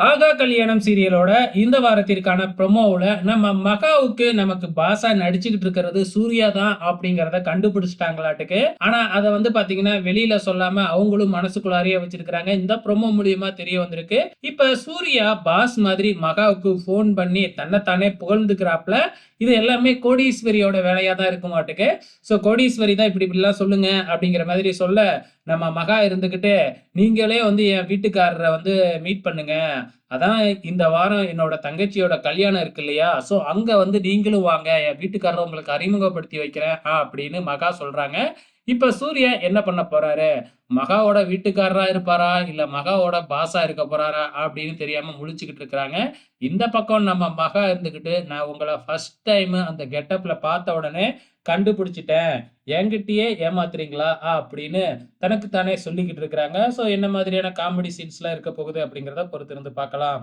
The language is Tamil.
ஆகா கல்யாணம் சீரியலோட இந்த வாரத்திற்கான ப்ரொமோவில் நம்ம மகாவுக்கு நமக்கு பாசா நடிச்சுக்கிட்டு இருக்கிறது சூர்யா தான் அப்படிங்கிறத கண்டுபிடிச்சிட்டாங்களாட்டுக்கு. ஆனால் அதை வந்து பார்த்தீங்கன்னா வெளியில சொல்லாம அவங்களும் மனசுக்குள்ளாரியே வச்சிருக்கிறாங்க. இந்த ப்ரொமோ மூலியமா தெரிய வந்திருக்கு. இப்போ சூர்யா பாஸ் மாதிரி மகாவுக்கு ஃபோன் பண்ணி தன்னைத்தானே புகழ்ந்துக்கிறாப்ல. இது எல்லாமே கோடீஸ்வரியோட வேலையாக தான் இருக்கும் மாட்டுக்கு ஸோ கோடீஸ்வரி தான் இப்படி இப்படிலாம் சொல்லுங்க அப்படிங்கிற மாதிரி சொல்ல நம்ம மகா இருந்துக்கிட்டு நீங்களே வந்து என் வீட்டுக்காரரை வந்து மீட் பண்ணுங்க. அதான் இந்த வாரம் என்னோட தங்கச்சியோட கல்யாணம் இருக்கு இல்லையா? ஸோ அங்க வந்து நீங்களும் வாங்க. என் வீட்டுக்காரரை உங்களுக்கு அறிமுகப்படுத்தி வைக்கிறேன். அப்படின்னு மகா சொல்றாங்க. இப்ப சூரியன் என்ன பண்ண போறாரு? மகாவோட வீட்டுக்காரரா இருப்பாரா? இல்ல மகாவோட பாஸா இருக்க போறாரா? அப்படின்னு தெரியாம முழிச்சுக்கிட்டு இருக்கிறாங்க. இந்த பக்கம் நம்ம மகா இருந்துக்கிட்டு நான் உங்களை ஃபர்ஸ்ட் டைம் அந்த கெட்டப்ல பார்த்த உடனே கண்டுபிடிச்சிட்டேன். என்கிட்டயே ஏமாத்துறீங்களா? அப்படின்னு தனக்கு தானே சொல்லிக்கிட்டு இருக்கிறாங்க. ஸோ என்ன மாதிரியான காமெடி சீன்ஸ்லாம் இருக்க போகுது அப்படிங்கிறத பொறுத்திருந்து பார்க்கலாம்.